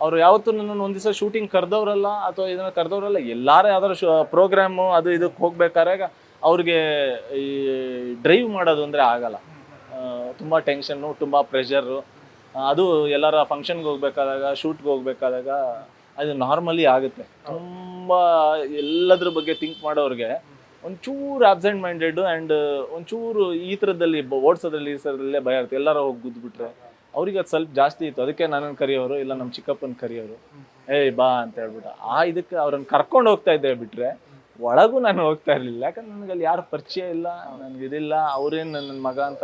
ಅವ್ರು ಯಾವತ್ತೂ ನನ್ನನ್ನು ಒಂದು ದಿವಸ ಶೂಟಿಂಗ್ ಕರೆದವ್ರಲ್ಲ ಅಥವಾ ಇದನ್ನ ಕರೆದವ್ರಲ್ಲ ಎಲ್ಲಾರು ಯಾವ್ದಾದ್ರು ಶೋ ಪ್ರೋಗ್ರಾಮು ಅದು ಇದಕ್ಕೆ ಹೋಗ್ಬೇಕಾದಾಗ ಅವ್ರಿಗೆ ಈ ಡ್ರೈವ್ ಮಾಡೋದು ಅಂದರೆ ಆಗಲ್ಲ. ತುಂಬ ಟೆನ್ಷನ್ನು ತುಂಬ ಪ್ರೆಷರು ಅದು ಎಲ್ಲರ ಫಂಕ್ಷನ್ಗೆ ಹೋಗ್ಬೇಕಾದಾಗ ಶೂಟ್ಗೆ ಹೋಗ್ಬೇಕಾದಾಗ ಅದು ನಾರ್ಮಲಿ ಆಗುತ್ತೆ. ತುಂಬ ಎಲ್ಲದ್ರ ಬಗ್ಗೆ ಥಿಂಕ್ ಮಾಡೋರಿಗೆ ಒಂಚೂರು ಆಬ್ಸೆಂಟ್ ಮೈಂಡೆಡ್ ಆ್ಯಂಡ್ ಒಂಚೂರು ಈ ಥರದಲ್ಲಿ, ಓಡಿಸೋದ್ರಲ್ಲಿ, ಈ ಥರದಲ್ಲೇ ಭಯ ಇರುತ್ತೆ. ಎಲ್ಲರೂ ಹೋಗಿ ಗುದ್ದುಬಿಟ್ರೆ ಅವ್ರಿಗೆ ಅದು ಸ್ವಲ್ಪ ಜಾಸ್ತಿ ಇತ್ತು. ಅದಕ್ಕೆ ನನ್ನನ್ನು ಕರೆಯೋರು, ಇಲ್ಲ ನಮ್ಮ ಚಿಕ್ಕಪ್ಪನ ಕರೆಯೋರು. ಏಯ್, ಬಾ ಅಂತ ಹೇಳ್ಬಿಟ್ಟು. ಆ ಇದಕ್ಕೆ ಅವ್ರನ್ನ ಕರ್ಕೊಂಡು ಹೋಗ್ತಾ ಇದ್ದೆ ಬಿಟ್ರೆ ಒಳಗೂ ನಾನು ಹೋಗ್ತಾ ಇರಲಿಲ್ಲ. ಯಾಕಂದ್ರೆ ನನಗೆ ಅಲ್ಲಿ ಯಾರು ಪರಿಚಯ ಇಲ್ಲ, ನನಗೆ ಇದಿಲ್ಲ. ಅವ್ರೇನು ನನ್ನ ಮಗ ಅಂತ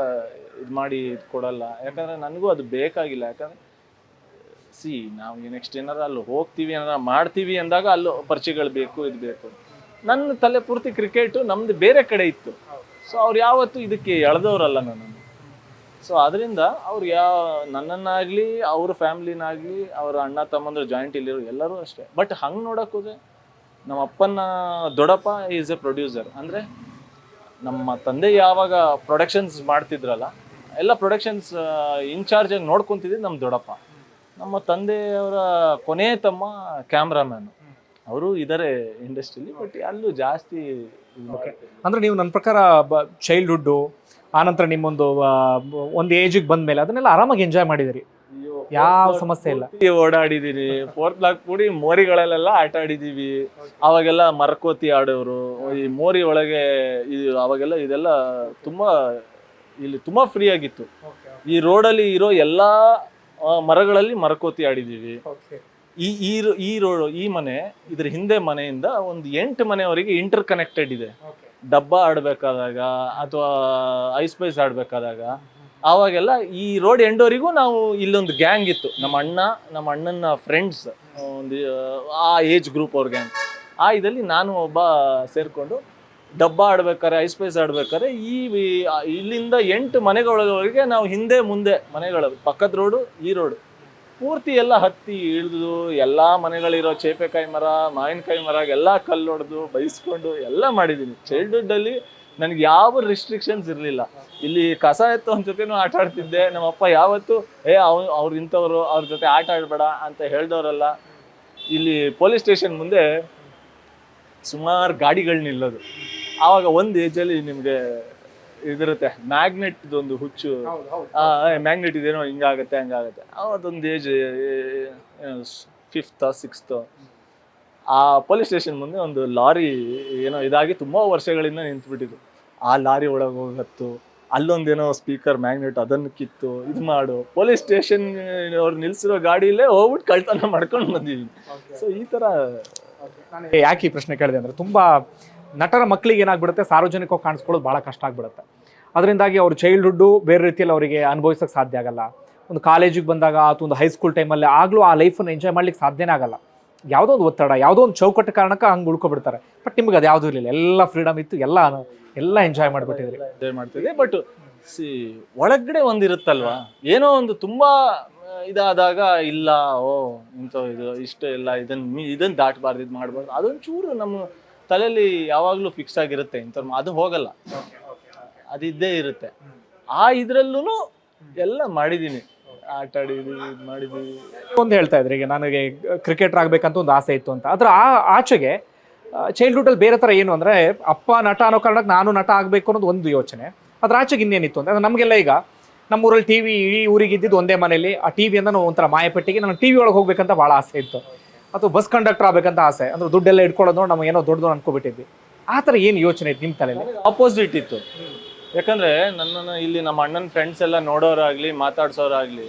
ಇದು ಮಾಡಿ ಇದು ಕೊಡಲ್ಲ. ಯಾಕಂದ್ರೆ ನನಗೂ ಅದು ಬೇಕಾಗಿಲ್ಲ. ಯಾಕಂದ್ರೆ ಸಿ, ನಾವು ನೆಕ್ಸ್ಟ್ ಏನಾರ ಅಲ್ಲಿ ಹೋಗ್ತೀವಿ, ಏನಾರ ಮಾಡ್ತೀವಿ ಅಂದಾಗ ಅಲ್ಲಿ ಪರಿಚಯಗಳು ಬೇಕು, ಇದು ಬೇಕು ನನ್ನ ತಲೆ ಪೂರ್ತಿ ಕ್ರಿಕೆಟು ನಮ್ದು ಬೇರೆ ಕಡೆ ಇತ್ತು. ಸೊ ಅವ್ರು ಯಾವತ್ತೂ ಇದಕ್ಕೆ ಎಳೆದವ್ರಲ್ಲ ನನ್ನನ್ನು. ಸೊ ಅದರಿಂದ ಅವ್ರು ಯಾವ ನನ್ನನ್ನಾಗಲಿ, ಅವ್ರ ಫ್ಯಾಮ್ಲಿನಾಗಲಿ ಅವ್ರ ಅಣ್ಣ ತಮ್ಮಂದ್ರ ಜಾಯಿಂಟ್ ಇಲ್ಲಿರೋ ಎಲ್ಲರೂ ಅಷ್ಟೇ. ಬಟ್ ಹಂಗೆ ನೋಡಕ್ ಹೋದ್ರೆ ನಮ್ಮ ಅಪ್ಪನ ದೊಡ್ಡಪ್ಪ ಈಸ್ ಎ ಪ್ರೊಡ್ಯೂಸರ್ ಅಂದರೆ ನಮ್ಮ ತಂದೆ ಯಾವಾಗ ಪ್ರೊಡಕ್ಷನ್ಸ್ ಮಾಡ್ತಿದ್ರಲ್ಲ ಎಲ್ಲ ಪ್ರೊಡಕ್ಷನ್ಸ್ ಇನ್ಚಾರ್ಜ್ ಆಗಿ ನೋಡ್ಕೊಂತಿದ್ದು ನಮ್ಮ ದೊಡ್ಡಪ್ಪ. ನಮ್ಮ ತಂದೆಯವರ ಕೊನೆ ತಮ್ಮ ಕ್ಯಾಮ್ರಾಮ್ಯಾನು ಅವರು ಇದ್ದಾರೆ ಇಂಡಸ್ಟ್ರಿಲಿ ಬಟ್ ಅಲ್ಲೂ ಜಾಸ್ತಿ ಅಂದರೆ ನೀವು ನನ್ನ ಪ್ರಕಾರ ಚೈಲ್ಡ್ಹುಡ್ಡು ಆನಂತರ ನಿಮ್ಮೊಂದು ಒಂದು ಏಜಿಗೆ ಬಂದ್ಮೇಲೆ ಅದನ್ನೆಲ್ಲ ಆರಾಮಾಗಿ ಎಂಜಾಯ್ ಮಾಡಿದಿರಿ. ಯಾವ ಸಮಸ್ಯೆ ಇಲ್ಲ. ಓಡಾಡಿದೀನಿ. ಫೋರ್ತ್ ಬ್ಲಾಕ್ ಕೂಡಿ ಮೋರಿಗಳಲ್ಲೆಲ್ಲ ಆಟ ಆಡಿದೀವಿ. ಅವಾಗೆಲ್ಲ ಮರಕೋತಿ ಆಡೋರು. ಈ ಮೋರಿ ಒಳಗೆ ಇದು ಅವಾಗೆಲ್ಲ ಇದೆಲ್ಲ ತುಂಬಾ ಇಲ್ಲಿ ತುಂಬಾ ಫ್ರೀ ಆಗಿತ್ತು. ಈ ರೋಡಲ್ಲಿ ಇರೋ ಎಲ್ಲಾ ಆ, ಮರಗಳಲ್ಲಿ ಮರಕೋತಿ ಆಡಿದೀವಿ. ಈ ಈ ರೋ- ಈ ರೋಡ್ ಈ ಮನೆ ಇದ್ರ ಹಿಂದೆ ಮನೆಯಿಂದ ಒಂದು ಎಂಟು ಮನೆಯವರೆಗೆ ಇಂಟರ್ ಕನೆಕ್ಟೆಡ್ ಇದೆ ಡಬ್ಬ ಆಡ್ಬೇಕಾದಾಗ ಅಥವಾ ಐಸ್ ಪೈಸ್ ಆಡ್ಬೇಕಾದಾಗ. ಆವಾಗೆಲ್ಲ ಈ ರೋಡ್ ಎಂಡೋರಿಗೂ ನಾವು ಇಲ್ಲೊಂದು ಗ್ಯಾಂಗ್ ಇತ್ತು. ನಮ್ಮ ಅಣ್ಣ, ನಮ್ಮ ಅಣ್ಣನ ಫ್ರೆಂಡ್ಸ್ ಒಂದು, ಆ ಏಜ್ ಗ್ರೂಪ್ ಅವ್ರ ಗ್ಯಾಂಗ್ ಆ ಇದರಲ್ಲಿ ನಾನು ಒಬ್ಬ ಸೇರಿಕೊಂಡು ಡಬ್ಬ ಆಡ್ಬೇಕಾರೆ ಐಸ್ ಪೈಸ್ ಆಡ್ಬೇಕಾದ್ರೆ ಈ ಇಲ್ಲಿಂದ ಎಂಟು ಮನೆಗಳವರೆಗೆ ನಾವು ಹಿಂದೆ ಮುಂದೆ ಮನೆಗಳ ಪಕ್ಕದ ರೋಡು ಈ ರೋಡು ಪೂರ್ತಿ ಎಲ್ಲ ಹತ್ತಿ ಇಳಿದು, ಎಲ್ಲ ಮನೆಗಳಿರೋ ಚೇಪೆಕಾಯಿ ಮರ, ಮಾವಿನಕಾಯಿ ಮರ, ಎಲ್ಲ ಕಲ್ಲೊಡೆದು ಬೈಸ್ಕೊಂಡು ಎಲ್ಲ ಮಾಡಿದ್ದೀನಿ ಚೈಲ್ಡ್ಹುಡ್ಡಲ್ಲಿ ನನಗೆ ಯಾವ ರಿಸ್ಟ್ರಿಕ್ಷನ್ಸ್ ಇರಲಿಲ್ಲ. ಇಲ್ಲಿ ಕಸ ಎತ್ತು ಒಂದ್ ಜೊತೆನೂ ಆಟ ಆಡ್ತಿದ್ದೆ. ನಮ್ಮಪ್ಪ ಯಾವತ್ತು ಏ ಅವ್ ಅವ್ರು ಇಂಥವ್ರು ಅವ್ರ ಜೊತೆ ಆಟ ಆಡ್ಬೇಡ ಅಂತ ಹೇಳ್ದವ್ರಲ್ಲ. ಇಲ್ಲಿ ಪೊಲೀಸ್ ಸ್ಟೇಷನ್ ಮುಂದೆ ಸುಮಾರು ಗಾಡಿಗಳು ನಿಲ್ಲೋದು. ಆವಾಗ ಒಂದು ಏಜಲ್ಲಿ ನಿಮಗೆ ಇದಿರುತ್ತೆ ಮ್ಯಾಗ್ನೆಟ್ ಒಂದು ಹುಚ್ಚು. ಮ್ಯಾಗ್ನೆಟ್ ಇದೇನೋ ಹಿಂಗಾಗತ್ತೆ ಹಂಗಾಗತ್ತೆ. ಅವತ್ತೊಂದು ಏಜ್ ಫಿಫ್ತ್ ಸಿಕ್ಸ್ತ್ ಆ ಪೊಲೀಸ್ ಸ್ಟೇಷನ್ ಮುಂದೆ ಒಂದು ಲಾರಿ ಏನೋ ಇದಾಗಿ ತುಂಬಾ ವರ್ಷಗಳಿಂದ ನಿಂತ್ಬಿಟ್ಟಿದ್ದು. ಆ ಲಾರಿ ಒಳಗೆ ಹೋಗತ್ತು ಅಲ್ಲೊಂದೇನೋ ಸ್ಪೀಕರ್ ಮ್ಯಾಗ್ನೆಟ್ ಅದನ್ನು ಕಿತ್ತು ಇದು ಮಾಡು. ಪೊಲೀಸ್ ಸ್ಟೇಷನ್ ಅವ್ರು ನಿಲ್ಸಿರೋ ಗಾಡಿಲೇ ಹೋಗ್ಬಿಟ್ಟು ಕಳ್ತನ ಮಾಡ್ಕೊಂಡು ಬಂದಿದ್ದೀನಿ ಸೊ ಈ ತರ ಯಾಕೆ ಈ ಪ್ರಶ್ನೆ ಕೇಳಿದೆ ಅಂದರೆ ತುಂಬ ನಟರ ಮಕ್ಕಳಿಗೆ ಏನಾಗ್ಬಿಡುತ್ತೆ ಸಾರ್ವಜನಿಕವಾಗಿ ಕಾಣಿಸ್ಕೊಳ್ಳೋದು ಭಾಳ ಕಷ್ಟ ಆಗ್ಬಿಡುತ್ತೆ. ಅದರಿಂದಾಗಿ ಅವ್ರ ಚೈಲ್ಡ್ಹುಡ್ಡು ಬೇರೆ ರೀತಿಯಲ್ಲಿ ಅವರಿಗೆ ಅನುಭವಿಸೋಕ್ಕೆ ಸಾಧ್ಯ ಆಗಲ್ಲ. ಒಂದು ಕಾಲೇಜಿಗೆ ಬಂದಾಗ ಅಥವಾ ಒಂದು ಹೈಸ್ಕೂಲ್ ಟೈಮಲ್ಲಿ ಆಗಲೂ ಆ ಲೈಫನ್ನು ಎಂಜಾಯ್ ಮಾಡ್ಲಿಕ್ಕೆ ಸಾಧ್ಯನೇ ಆಗಲ್ಲ. ಯಾವುದೋ ಒಂದು ಒತ್ತಡ ಯಾವುದೋ ಒಂದು ಚೌಕಟ್ಟು ಕಾರಣಕ್ಕೆ ಹಂಗೆ ಉಳ್ಕೊಬಿಡ್ತಾರೆ. ಬಟ್ ನಿಮ್ಗೆ ಅದು ಯಾವುದೂ ಇರಲಿಲ್ಲ. ಎಲ್ಲ ಫ್ರೀಡಮ್ ಇತ್ತು ಎಲ್ಲ ಎಲ್ಲ ಎಂಜಾಯ್ ಮಾಡ್ಬಿಟ್ಟಿದ್ರಿ. ಎಂಜಾಯ್ ಮಾಡ್ತಿದ್ದೆ ಬಟ್ ಸಿ ಒಳಗಡೆ ಒಂದಿರುತ್ತಲ್ವಾ ಏನೋ ಒಂದು ತುಂಬಾ ಇದಾದಾಗ ಇಲ್ಲ ಓ ಇಂಥ ಇದು ಇಷ್ಟ ಇಲ್ಲ ಇದನ್ನ ಮೀ- ಇದನ್ನ ದಾಟಬಾರ್ದು ಇದು ಮಾಡಬಾರ್ದು. ಅದೊಂಚೂರು ನಮ್ಮ ತಲೆಯಲ್ಲಿ ಯಾವಾಗಲೂ ಫಿಕ್ಸ್ ಆಗಿರುತ್ತೆ ಇಂಥ ಅದು ಹೋಗಲ್ಲ. ಅದಿದ್ದೇ ಇರುತ್ತೆ. ಆ ಇದ್ರಲ್ಲೂ ಎಲ್ಲ ಮಾಡಿದ್ದೀನಿ ಆಟ ಆಡಿದ್ವಿ ಇದು ಮಾಡಿದ್ವಿ. ಒಂದು ಹೇಳ್ತಾ ಇದ್ರಿ ಈಗ ನನಗೆ ಕ್ರಿಕೆಟರ್ ಆಗ್ಬೇಕಂತ ಒಂದು ಆಸೆ ಇತ್ತು ಅಂತ. ಅದ್ರ ಆ ಆಚೆಗೆ ಚೈಲ್ಡ್ಹುಡ್ಡಲ್ಲಿ ಬೇರೆ ಥರ ಏನು ಅಂದರೆ ಅಪ್ಪ ನಟ ಅನ್ನೋ ಕಾರಣಕ್ಕೆ ನಾನು ನಟ ಆಗಬೇಕು ಅನ್ನೋದು ಒಂದು ಯೋಚನೆ. ಅದ್ರ ಆಚೆಗೆ ಇನ್ನೇನಿತ್ತು ಅಂದರೆ ನಮಗೆಲ್ಲ ಈಗ ನಮ್ಮ ಊರಲ್ಲಿ ಟಿ ವಿ ಇಡೀ ಊರಿಗೆ ಇದ್ದಿದ್ದು ಒಂದೇ ಮನೇಲಿ ಆ ಟಿ ವಿಯಿಂದ ನಾವು ಒಂಥರ ಮಾಯಪಟ್ಟಿಗೆ ನಾನು ಟಿ ವಿ ಒಳಗೆ ಹೋಗ್ಬೇಕಂತ ಭಾಳ ಆಸೆ ಇತ್ತು. ಅಥವಾ ಬಸ್ ಕಂಡಕ್ಟರ್ ಆಗಬೇಕಂತ ಆಸೆ. ಅಂದ್ರೆ ದುಡ್ಡೆಲ್ಲ ಇಟ್ಕೊಳ್ಳೋದು ನಮಗೆ ಏನೋ ದೊಡ್ಡದು ಅನ್ಕೋಬಿಟ್ಟಿದ್ವಿ. ಆ ಥರ ಏನು ಯೋಚನೆ ಇತ್ತು ನಿಮ್ಮ ತಲೆಯಲ್ಲಿ? ಆಪೋಸಿಟ್ ಇತ್ತು. ಯಾಕಂದ್ರೆ ನನ್ನನ್ನು ಇಲ್ಲಿ ನಮ್ಮ ಅಣ್ಣನ ಫ್ರೆಂಡ್ಸ್ ಎಲ್ಲ ನೋಡೋರಾಗಲಿ, ಮಾತಾಡ್ಸೋರಾಗ್ಲಿ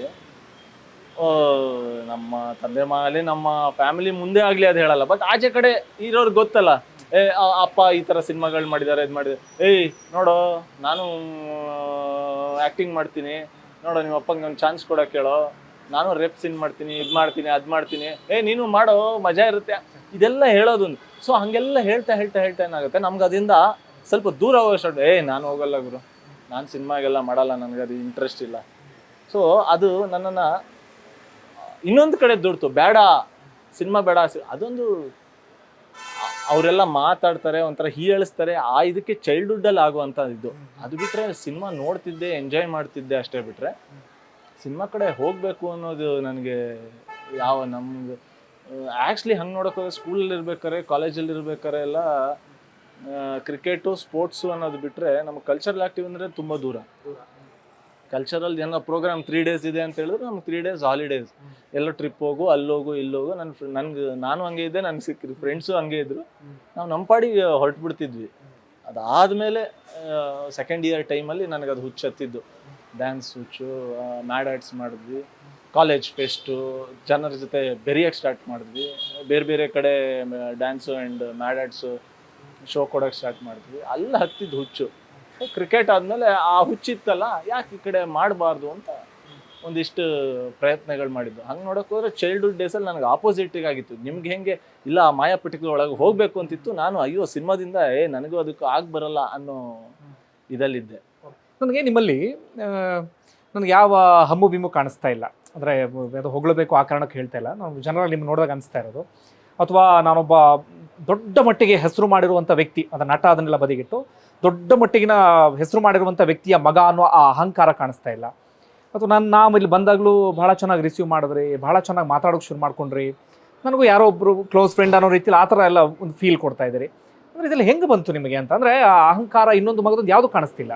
ನಮ್ಮ ತಂದೆ ಆಗಲಿ ನಮ್ಮ ಫ್ಯಾಮಿಲಿ ಮುಂದೆ ಆಗಲಿ ಅದು ಹೇಳಲ್ಲ. ಬಟ್ ಆಚೆ ಕಡೆ ಇರೋರು ಗೊತ್ತಲ್ಲ. ಏ ಅಪ್ಪ ಈ ತರ ಸಿನಿಮಾಗಳು ಮಾಡಿದ್ದಾರೆ ಇದು ಮಾಡಿದ್ದಾರೆ ಏಯ್, ನೋಡೋ, ನಾನು ಆಕ್ಟಿಂಗ್ ಮಾಡ್ತೀನಿ. ನೋಡೋ ನಿಮ್ಮ ಅಪ್ಪಂಗೆ ಒಂದು ಚಾನ್ಸ್ ಕೊಡೋಕೆ ಕೇಳೋ. ನಾನು ರೆಪ್ ಸಿನ್ ಮಾಡ್ತೀನಿ, ಇದು ಮಾಡ್ತೀನಿ, ಅದು ಮಾಡ್ತೀನಿ. ಏ, ನೀನು ಮಾಡೋ, ಮಜಾ ಇರುತ್ತೆ. ಇದೆಲ್ಲ ಹೇಳೋದು ಸೊ ಹಂಗೆಲ್ಲ ಹೇಳ್ತಾ ಹೇಳ್ತಾ ಹೇಳ್ತಾ ಏನಾಗುತ್ತೆ? ನಮ್ಗೆ ಅದರಿಂದ ಸ್ವಲ್ಪ ದೂರ ಹೋಗೋಷ್ಟು ಏ ನಾನು ಹೋಗಲ್ಲ ಗುರು. ನಾನು ಸಿನಿಮಾಗೆಲ್ಲ ಮಾಡಲ್ಲ ನನಗೆ ಅದು ಇಂಟ್ರೆಸ್ಟ್ ಇಲ್ಲ. ಸೊ ಅದು ನನ್ನನ್ನು ಇನ್ನೊಂದು ಕಡೆ ದುಡ್ತು. ಬೇಡ, ಸಿನಿಮಾ ಬೇಡ ಅದೊಂದು ಅವರೆಲ್ಲ ಮಾತಾಡ್ತಾರೆ, ಒಂಥರ ಹೀಯಾಳಿಸ್ತಾರೆ. ಆ ಇದಕ್ಕೆ ಚೈಲ್ಡ್ಹುಡ್ಡಲ್ಲಿ ಆಗುವಂಥ ಇದು. ಅದು ಬಿಟ್ಟರೆ ಸಿನಿಮಾ ನೋಡ್ತಿದ್ದೆ ಎಂಜಾಯ್ ಮಾಡ್ತಿದ್ದೆ ಅಷ್ಟೇ ಬಿಟ್ಟರೆ ಸಿನಿಮಾ ಕಡೆ ಹೋಗಬೇಕು ಅನ್ನೋದು ನನಗೆ ಯಾವ ನಮ್ಗೆ ಆ್ಯಕ್ಚುಲಿ ಹಂಗೆ ನೋಡೋಕ್ಕೋದ್ರೆ ಸ್ಕೂಲಲ್ಲಿ ಇರ್ಬೇಕಾರೆ ಕಾಲೇಜಲ್ಲಿ ಇರ್ಬೇಕಾರೆ ಎಲ್ಲ ಕ್ರಿಕೆಟು ಸ್ಪೋರ್ಟ್ಸು ಅನ್ನೋದು ಬಿಟ್ಟರೆ ನಮ್ಮ ಕಲ್ಚರಲ್ ಆ್ಯಕ್ಟಿವ್ ಅಂದರೆ ತುಂಬ ದೂರ. ಕಲ್ಚರಲ್ ಏನೋ ಪ್ರೋಗ್ರಾಮ್ ತ್ರೀ ಡೇಸ್ ಇದೆ ಅಂತ ಹೇಳಿದ್ರೆ, ನಮ್ಗೆ ತ್ರೀ ಡೇಸ್ ಹಾಲಿಡೇಸ್ ಎಲ್ಲೋ ಟ್ರಿಪ್ ಹೋಗು ಅಲ್ಲೋಗು ಇಲ್ಲೋಗು ನನ್ನ ನನ್ಗೆ, ನಾನು ಹಂಗೆ ಇದ್ದೆ, ನನ್ಗೆ ಸಿಕ್ಕಿದ್ರು ಫ್ರೆಂಡ್ಸು ಹಂಗೆ ಇದ್ರು. ನಾವು ನಮ್ಮ ಪಾಡಿಗೆ ಬಿಡ್ತಿದ್ವಿ ಅದಾದಮೇಲೆ ಸೆಕೆಂಡ್ ಇಯರ್ ಟೈಮಲ್ಲಿ ನನಗೆ ಅದು ಹುಚ್ಚತ್ತಿದ್ದು. ಡ್ಯಾನ್ಸ್ ಹುಚ್ಚು ಮ್ಯಾಡ್ ಆರ್ಟ್ಸ್ ಮಾಡಿದ್ವಿ. ಕಾಲೇಜ್ ಫೆಸ್ಟು ಜನರ ಜೊತೆ ಬೆರಿಯಕ್ಕೆ ಸ್ಟಾರ್ಟ್ ಮಾಡಿದ್ವಿ. ಬೇರೆ ಬೇರೆ ಕಡೆ dance and mad arts show ಕೊಡೋಕ್ಕೆ ಸ್ಟಾರ್ಟ್ ಮಾಡಿದ್ವಿ. ಅಲ್ಲಿ ಹತ್ತಿದ್ದು ಹುಚ್ಚು. ಕ್ರಿಕೆಟ್ ಆದಮೇಲೆ ಆ ಹುಚ್ಚಿತ್ತಲ್ಲ, ಯಾಕೆ ಈ ಕಡೆ ಮಾಡಬಾರ್ದು ಅಂತ ಒಂದಿಷ್ಟು ಪ್ರಯತ್ನಗಳು ಮಾಡಿದ್ದು. ಹಂಗೆ ನೋಡೋಕೆ ಹೋದ್ರೆ ಚೈಲ್ಡ್ಹುಡ್ ಡೇಸಲ್ಲಿ ನನಗೆ ಆಪೋಸಿಟಿಗೆ ಆಗಿತ್ತು. ನಿಮ್ಗೆ ಹೆಂಗೆ, ಇಲ್ಲ ಆ ಒಳಗೆ ಹೋಗಬೇಕು ಅಂತಿತ್ತು, ನಾನು ಅಯ್ಯೋ ಸಿನಿಮಾದಿಂದ, ಏ, ನನಗೂ ಅದಕ್ಕೆ ಆಗಿ ಬರಲ್ಲ ಅನ್ನೋ ಇದಲ್ಲಿದ್ದೆ. ನನಗೆ ನಿಮ್ಮಲ್ಲಿ ನನಗೆ ಯಾವ ಹಮ್ಮು ಬಿಮ್ಮು ಕಾಣಿಸ್ತಾ ಇಲ್ಲ. ಅಂದರೆ, ಅದು ಹೊಗಳಬೇಕು ಆ ಕಾರಣಕ್ಕೆ ಹೇಳ್ತಾ ಇಲ್ಲ. ನಾನು ಜನರಲ್ಲಿ ನಿಮ್ಮ ನೋಡಿದಾಗ ಅನಿಸ್ತಾ ಇರೋದು. ಅಥವಾ ನಾನೊಬ್ಬ ದೊಡ್ಡ ಮಟ್ಟಿಗೆ ಹೆಸರು ಮಾಡಿರುವಂಥ ವ್ಯಕ್ತಿ ಅದರ ನಟ ಅದನ್ನೆಲ್ಲ ಬದಿಗಿಟ್ಟು ದೊಡ್ಡ ಮಟ್ಟಿಗಿನ ಹೆಸರು ಮಾಡಿರುವಂಥ ವ್ಯಕ್ತಿಯ ಮಗ ಅನ್ನೋ ಆ ಅಹಂಕಾರ ಕಾಣಿಸ್ತಾ ಇಲ್ಲ. ಮತ್ತು ನಾನು ನಾವು ಇಲ್ಲಿ ಬಂದಾಗಲೂ ಭಾಳ ಚೆನ್ನಾಗಿ ರಿಸೀವ್ ಮಾಡಿದ್ರಿ ಭಾಳ ಚೆನ್ನಾಗಿ ಮಾತಾಡೋಕೆ ಶುರು ಮಾಡ್ಕೊಂಡ್ರಿ. ನನಗೂ ಯಾರೋ ಒಬ್ಬರು ಕ್ಲೋಸ್ ಫ್ರೆಂಡ್ ಅನ್ನೋ ರೀತಿಯಲ್ಲಿ ಆ ಥರ ಎಲ್ಲ ಒಂದು ಫೀಲ್ ಕೊಡ್ತಾ ಇದ್ದೀರಿ. ಅಂದರೆ ಇದೆಲ್ಲ ಹೆಂಗೆ ಬಂತು ನಿಮಗೆ ಅಂತಂದರೆ ಆ ಅಹಂಕಾರ ಇನ್ನೊಂದು ಮಗದೊಂದು ಯಾವುದು ಕಾಣಿಸ್ತಿಲ್ಲ.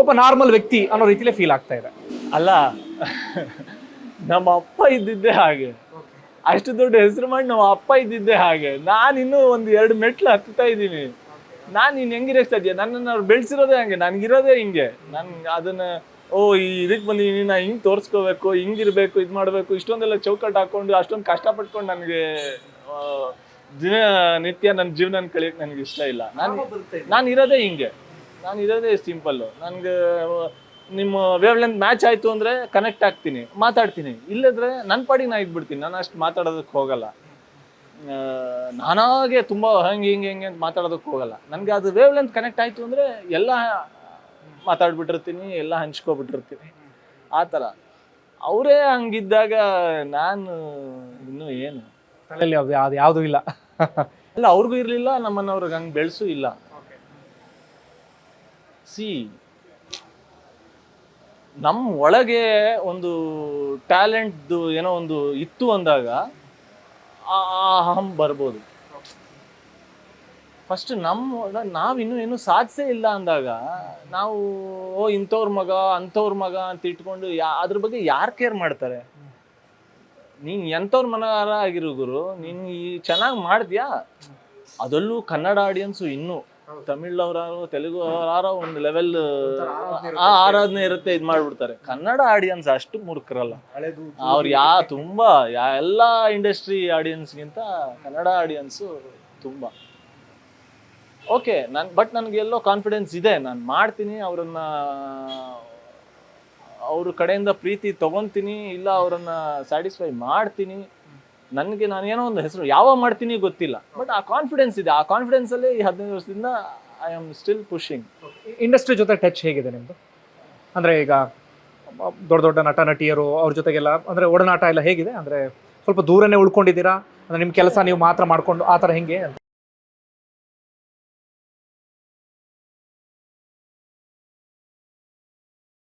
ಒಬ್ಬ ನಾರ್ಮಲ್ ವ್ಯಕ್ತಿ ಅನ್ನೋ ರೀತಿಲೇ ಫೀಲ್ ಆಗ್ತಾ ಇದೆ. ಅಲ್ಲ ನಮ್ಮ ಅಪ್ಪ ಇದ್ದಿದ್ದೆ ಹಾಗೆ. ಅಷ್ಟು ದೊಡ್ಡ ಹೆಸರು ಮಾಡಿ ನಮ್ಮ ಅಪ್ಪ ಇದ್ದಿದ್ದೆ ಹಾಗೆ. ನಾನು ಇನ್ನೂ ಒಂದು ಎರಡು ಮೆಟ್ಲು ಹತ್ತುತ್ತಾ ಇದ್ದೀನಿ. ನಾನು ನೀನು ಹೆಂಗಿರಕ್ ಇದೆಯಾ ನನ್ನನ್ನು ಅವ್ರು ಬೆಳೆಸಿರೋದೇ ಹಂಗೆ, ನನಗಿರೋದೇ ಹಿಂಗೆ. ನನ್ಗೆ ಅದನ್ನ, ಓ, ಈ ಇದಕ್ಕೆ ಬಂದಿದ್ದೀನಿ ನಾ ಹಿಂಗೆ ತೋರಿಸ್ಕೋಬೇಕು ಹಿಂಗಿರ್ಬೇಕು ಇದು ಮಾಡಬೇಕು, ಇಷ್ಟೊಂದೆಲ್ಲ ಚೌಕಟ್ಟು ಹಾಕೊಂಡು, ಅಷ್ಟೊಂದು ಕಷ್ಟಪಟ್ಕೊಂಡು ನನಗೆ ದಿನ ನಿತ್ಯ ನನ್ನ ಜೀವನ ಕಳಿಯಕ್ಕೆ ನನಗೆ ಇಷ್ಟ ಇಲ್ಲ. ನಾನು ನಾನು ಇರೋದೇ ಹಿಂಗೆ. ನಾನು ಇರೋದೇ ಸಿಂಪಲ್ಲು ನನಗೆ, ನಿಮ್ಮ ವೇವ್ ಲೆಂತ್ ಮ್ಯಾಚ್ ಆಯಿತು ಅಂದರೆ ಕನೆಕ್ಟ್ ಆಗ್ತೀನಿ, ಮಾತಾಡ್ತೀನಿ. ಇಲ್ಲದ್ರೆ ನನ್ನ ಪಾಡಿಗೆ ನಾ ಇದ್ಬಿಡ್ತೀನಿ, ನಾನು ಅಷ್ಟು ಮಾತಾಡೋದಕ್ಕೆ ಹೋಗಲ್ಲ. ನಾನಾಗೆ ತುಂಬ ಹಂಗೆ ಹಿಂಗೆ ಹಿಂಗೆ ಅಂತ ಮಾತಾಡೋದಕ್ಕೆ ಹೋಗಲ್ಲ. ನನಗೆ ಅದು ವೇವ್ ಲೆಂತ್ ಕನೆಕ್ಟ್ ಆಯಿತು ಅಂದರೆ ಎಲ್ಲ ಮಾತಾಡ್ಬಿಟ್ಟಿರ್ತೀನಿ ಎಲ್ಲ ಹಂಚ್ಕೊಬಿಟ್ಟಿರ್ತೀನಿ. ಆ ಥರ. ಅವರೇ ಹಂಗಿದ್ದಾಗ ನಾನು ಇನ್ನೂ ಏನು? ತಲೆಯಲ್ಲಿ ಅದು ಅದು ಯಾವುದೂ ಇಲ್ಲ. ಅಲ್ಲ ಅವ್ರಿಗೂ ಇರಲಿಲ್ಲ ನಮ್ಮನ್ನವ್ರಿಗೆ ಹಂಗೆ ಬೆಳೆಸೂ ಇಲ್ಲ. ಸಿ ನಮ್ಮ ಒಳಗೆ ಒಂದು ಟ್ಯಾಲೆಂಟ್ದು ಏನೋ ಒಂದು ಇತ್ತು ಅಂದಾಗ ಆ ಅಹಂ ಬರ್ಬೋದು ಫಸ್ಟ್ ನಮ್ಮ ನಾವಿನ್ನೂ ಏನು ಸಾಧಿಸೇ ಇಲ್ಲ ಅಂದಾಗ ನಾವು, ಓ, ಇಂಥವ್ರ ಮಗ, ಅಂಥವ್ರ ಮಗ ಅಂತ ಇಟ್ಕೊಂಡು ಯಾ, ಅದ್ರ ಬಗ್ಗೆ ಯಾರು ಕೇರ್ ಮಾಡ್ತಾರೆ? ನೀನ್ ಎಂಥವ್ರ ಮನಗಾರ ಆಗಿರೋ ಗುರು, ನೀನು ಈ ಚೆನ್ನಾಗಿ ಮಾಡಿದ್ಯಾ? ಅದರಲ್ಲೂ ಕನ್ನಡ ಆಡಿಯನ್ಸು ಇನ್ನೂ ತಮಿಳ್ ಅವರಾರು ತೆಲುಗು ಅವರಾರೋ ಒಂದು ಲೆವೆಲ್ ಆ ಆರಾಧನೆ ಇರುತ್ತೆ ಇದು ಮಾಡ್ಬಿಡ್ತಾರೆ. ಕನ್ನಡ ಆಡಿಯನ್ಸ್ ಅಷ್ಟು ಮೂರ್ಖರಲ್ಲ. ಅವ್ರು ಯಾ ತುಂಬಾ ಯಾ ಎಲ್ಲ ಇಂಡಸ್ಟ್ರಿ ಆಡಿಯನ್ಸ್ಗಿಂತ ಕನ್ನಡ ಆಡಿಯನ್ಸ್ ತುಂಬಾ. ಓಕೆ ನನ್ ಬಟ್ ನನಗೆ ಎಲ್ಲೋ ಕಾನ್ಫಿಡೆನ್ಸ್ ಇದೆ. ನಾನು ಮಾಡ್ತೀನಿ ಅವರನ್ನ ಅವ್ರ ಕಡೆಯಿಂದ ಪ್ರೀತಿ ತಗೊಂತೀನಿ ಇಲ್ಲ ಅವರನ್ನ ಸ್ಯಾಟಿಸ್ಫೈ ಮಾಡ್ತೀನಿ. ನನಗೆ ನಾನು ಏನೋ ಒಂದು ಹೆಸರು, ಯಾವ ಮಾಡ್ತೀನಿ ಗೊತ್ತಿಲ್ಲ. ಬಟ್ ಆ ಕಾನ್ಫಿಡೆನ್ಸ್ ಇದೆ. ಆ ಕಾನ್ಫಿಡೆನ್ಸ್ ಅಲ್ಲಿ ಈ ಹದಿನೈದು ವರ್ಷದಿಂದ I am still pushing industry ಜೊತೆ ಟಚ್ ಹೇಗಿದೆ ನಿಮ್ಮದು ಅಂದರೆ ಈಗ, ದೊಡ್ಡ ದೊಡ್ಡ ನಟ, ನಟಿಯರು ಅವ್ರ ಜೊತೆಗೆಲ್ಲ, ಅಂದರೆ ಒಡನಾಟ ಎಲ್ಲ ಹೇಗಿದೆ? ಅಂದರೆ ಸ್ವಲ್ಪ ದೂರನೇ ಉಳ್ಕೊಂಡಿದ್ದೀರಾ? ಅಂದರೆ ನಿಮ್ಮ ಕೆಲಸ ನೀವು ಮಾತ್ರ ಮಾಡ್ಕೊಂಡು ಆ ಥರ ಹೆಂಗೆ ಅಂತ.